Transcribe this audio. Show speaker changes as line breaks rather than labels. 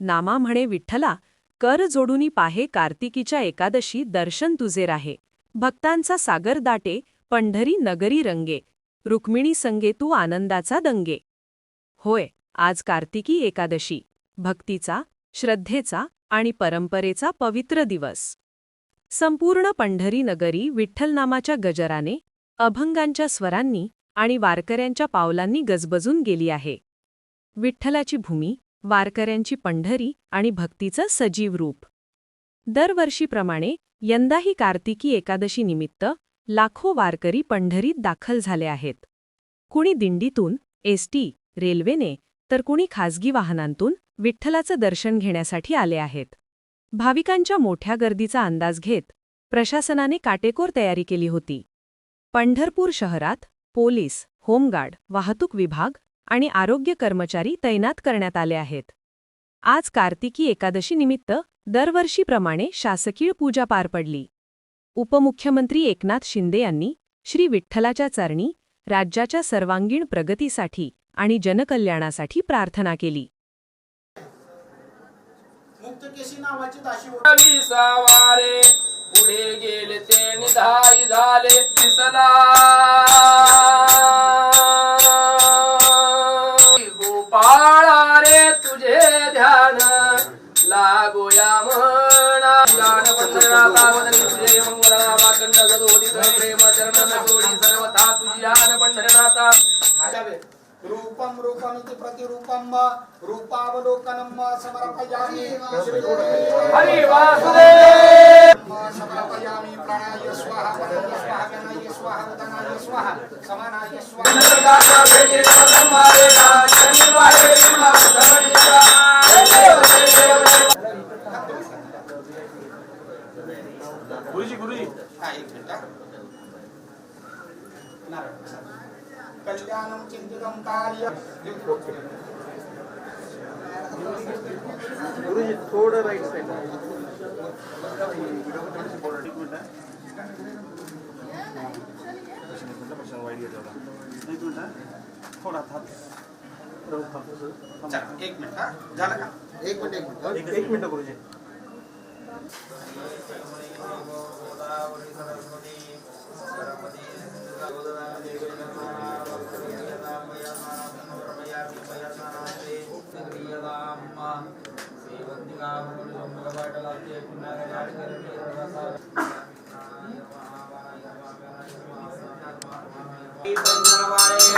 नामा म्हणे विठ्ठला कर जोडूनी पाहे कार्तिकीच्या एकादशी दर्शन तुझे राहे. भक्तांचा सागर दाटे पंढरी नगरी रंगे. रुक्मिणी संगे तू आनंदाचा दंगे. होय आज कार्तिकी एकादशी. भक्तीचा श्रद्धेचा आणि परंपरेचा पवित्र दिवस. संपूर्ण पंढरी नगरी विठ्ठलनामाच्या गजराने अभंगांच्या स्वरांनी आणि वारकऱ्यांच्या पावलांनी गजबजून गेली आहे. विठ्ठलाची भूमी वारकऱ्यांची पंढरी आणि भक्तीचं सजीव रूप. दरवर्षीप्रमाणे यंदाही कार्तिकी एकादशी निमित्त लाखो वारकरी पंढरीत दाखल झाले आहेत. कुणी दिंडीतून एसटी रेल्वेने तर कुणी खासगी वाहनांतून विठ्ठलाचं दर्शन घेण्यासाठी आले आहेत. भाविकांच्या मोठ्या गर्दीचा अंदाज घेत प्रशासनाने काटेकोर तयारी केली होती. पंढरपूर शहरात पोलीस होमगार्ड वाहतूक विभाग आणि आरोग्य कर्मचारी तैनात करण्यात आले आहेत. आज कार्तिकी एकादशी निमित्त दरवर्षीप्रमाणे शासकीय पूजा पार पडली. उपमुख्यमंत्री एकनाथ शिंदे यांनी श्री विठ्ठलाच्या चरणी राज्याच्या सर्वांगीण प्रगतीसाठी आणि जनकल्याणासाठी प्रार्थना केली.
पुढे गेले ते निधाई झाले दिसला. रे तुझे ध्यान लागोया म्हणा. ज्ञान वदनी तुझे मंगला वाकंड सदोदित प्रेम चरण जोडी सर्वथा तुझ्यान पंढरनाथा
आजावे. रूपम रूपमिति प्रतिरूपम रूपावलोकनम समर्पयामि.
हरी वासुदेव.
समर्पयामि प्राणाय स्वाहा स्वाहा गणाय स्वाहा उदनाय स्वाहा. हा, एक मिनिट हा. नारायण. कल्याणं चिंतितं कार्य
गुरुजी थोडं राईट साईड थोडा
एक मिनिट हा. झालं का एक मिनिट एक मिनिट
एक मिनिट गुरुजी
पंधरवाडे